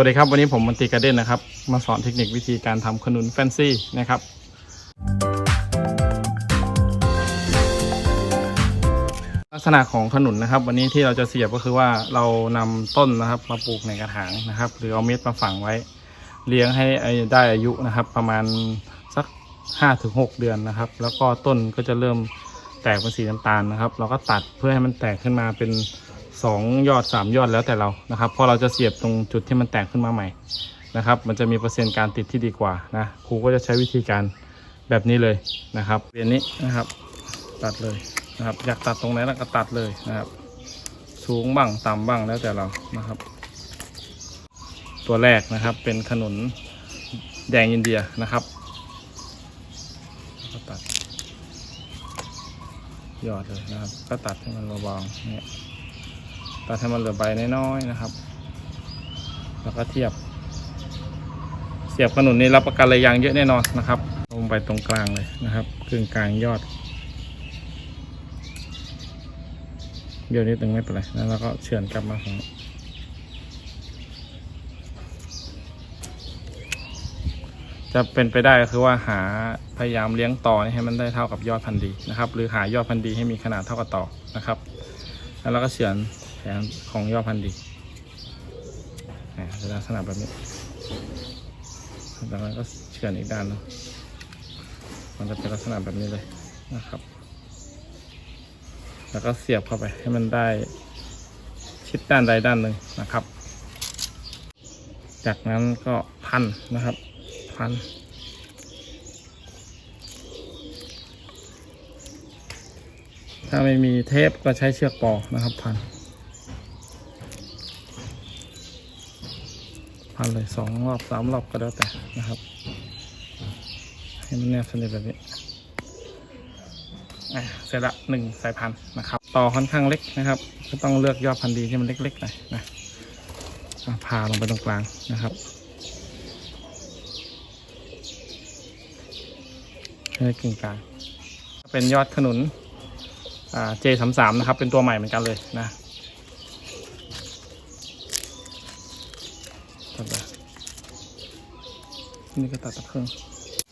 วัสดีครับวันนี้ผมมันตรีการ์เด้นนะครับ มาสอนเทคนิควิธีการทำขนุนแฟนซีนะครับ ลักษณะของขนุนนะครับ วันนี้ที่เราจะเสียบก็คือว่าเรานำต้นนะครับ มาปลูกในกระถางนะครับ หรือเอาเม็ดมาฝังไว้ เลี้ยงให้ได้อายุนะครับ ประมาณสักห้าถึงหกเดือนนะครับ แล้วก็ต้นก็จะเริ่มแตกเป็นสีน้ำตาลนะครับ เราก็ตัดเพื่อให้มันแตกขึ้นมาเป็น สองยอดสามยอดแล้วแต่เรานะครับเพราะเราจะเสียบตรงจุดที่มันแตกขึ้นมาใหม่นะครับ มันจะมีเปอร์เซ็นต์การติดที่ดีกว่านะครูก็จะใช้วิธีการแบบนี้เลยนะครับเรียนนี้นะครับ ตัดเลยนะครับ อยากตัดตรงไหนเราก็ตัดเลยนะครับ สูงบ้างต่ำบ้างแล้วแต่เรานะครับ ตัวแรกนะครับเป็นขนุนแดงอินเดียนะครับก็ตัดยอดเลยนะครับ ก็ตัดให้มันเบาๆเนี่ย ตัดให้มันเหลือใบน้อยๆนะครับ แล้วก็เทียบ เสียบขนุนนี่รับประกันระยางเยอะแน่นอนนะครับ ลงไปตรงกลางเลยนะครับกึ่งกลางยอดเดี๋ยวนิดนึงไม่เป็นไรแล้วเราก็เฉือนกลับมาของจะเป็นไปได้ก็คือว่าหาพยายามเลี้ยงต่อให้มันได้เท่ากับยอดพันธุ์ดีนะครับ หรือหายอดพันธุ์ดีให้มีขนาดเท่ากับต่อนะครับ แล้วเราก็เฉือน แผงของยอดพันธุ์ดีอ่จะลักษณะแบบนี้แล้วก็เฉือนอีกด้านนึงมันจะเป็นลักษณะแบบนี้เลยนะครับ แล้วก็เสียบเข้าไปให้มันได้ชิดด้านใดด้านหนึ่งนะครับ จากนั้นก็พันนะครับ พัน ถ้าไม่มีเทปก็ใช้เชือกปอนะครับพัน พันเลยสองรอบสามรอบก็แล้วแต่นะครับ ให้มันแนบสนิทแบบนี้อะเสร็จละหนึ่งสายพันธุ์นะครับ ต่อค่อนข้างเล็กนะครับ ก็ต้องเลือกยอดพันธุ์ดีที่มันเล็กๆหน่อยนะพาลงไปตรงกลางนะครับให้กึ่งกลางเป็นยอดขนุนอ่า J33 นะครับ เป็นตัวใหม่เหมือนกันเลยนะตัดไป นี่ก็ตัดตะเพิ่ง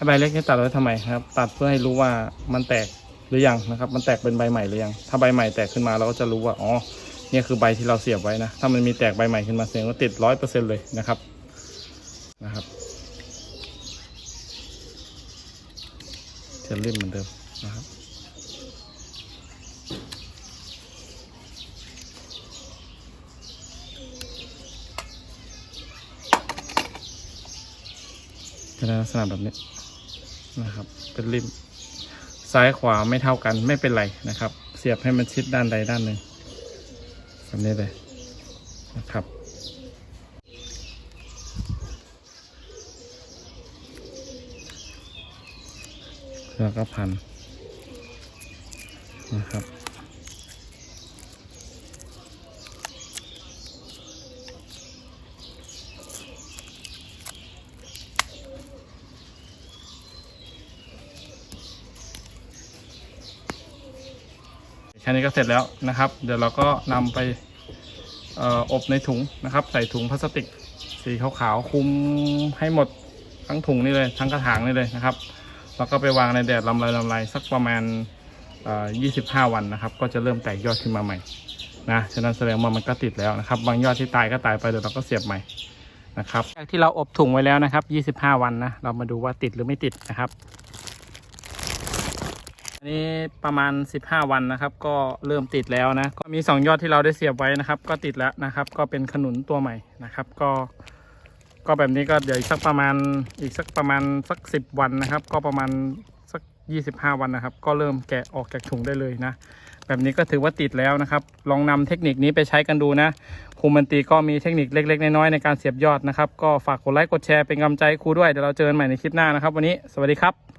ใบเล็กนี่ตัดไว้ทำไมครับ ตัดเพื่อให้รู้ว่ามันแตกหรือยังนะครับ มันแตกเป็นใบใหม่หรือยัง ถ้าใบใหม่แตกขึ้นมาเราก็จะรู้ว่าอ๋อเนี่ยคือใบที่เราเสียบไว้นะ ถ้ามันมีแตกใบใหม่ขึ้นมาเสียงว่าติดร้อยเปอร์เซ็นเลยนะครับนะครับจะเล่มเหมือนเดิมนะครับ จะได้ลักษณะแบบนี้นะครับ เป็นริม ซ้ายขวาไม่เท่ากันไม่เป็นไรนะครับ เสียบให้มันชิดด้านใดด้านหนึ่งแบบนี้เลยนะครับแล้วก็พันนะครับ ค่นี้ก็เสร็จแล้วนะครับ เดี๋ยวเราก็นำไปอบในถุงนะครับ ใส่ถุงพลาสติกสีขาวๆคุมให้หมดทั้งถุงนี่เลยทั้งกระถางนี่เลยนะครับแล้วก็ไปวางในแดดลำไรลำไรสักประมาณ25 วันนะครับ ก็จะเริ่มแตกยอดขึ้นมาใหม่นะฉะนั้นแสดงว่ามันก็ติดแล้วนะครับ บางยอดที่ตายก็ตายไปเดี๋ยวเราก็เสียบใหม่นะครับที่เราอบถุงไว้แล้วนะครับ 25 วันนะเรามาดูว่าติดหรือไม่ติดนะครับ นี้ประมาณ 15 วันนะครับ ก็เริ่มติดแล้วนะ ก็มี 2 ยอดที่เราได้เสียบไว้นะครับ ก็ติดแล้วนะครับ ก็เป็นขนุนตัวใหม่นะครับ ก็ ก็แบบนี้ก็เดี๋ยวอีกสักประมาณอีกสักประมาณสัก 10 วันนะครับ ก็ประมาณสัก 25 วันนะครับ ก็เริ่มแกะออกจากถุงได้เลยนะ แบบนี้ก็ถือว่าติดแล้วนะครับ ลองนำเทคนิคนี้ไปใช้กันดูนะครูมันตีก็มีเทคนิคเล็ก ๆ น้อยๆในการเสียบยอดนะครับ ก็ฝากกดไลค์กดแชร์เป็นกำลังใจครูด้วยเดี๋ยวเราเจอกันใหม่ในคลิปหน้านะครับ วันนี้สวัสดีครับ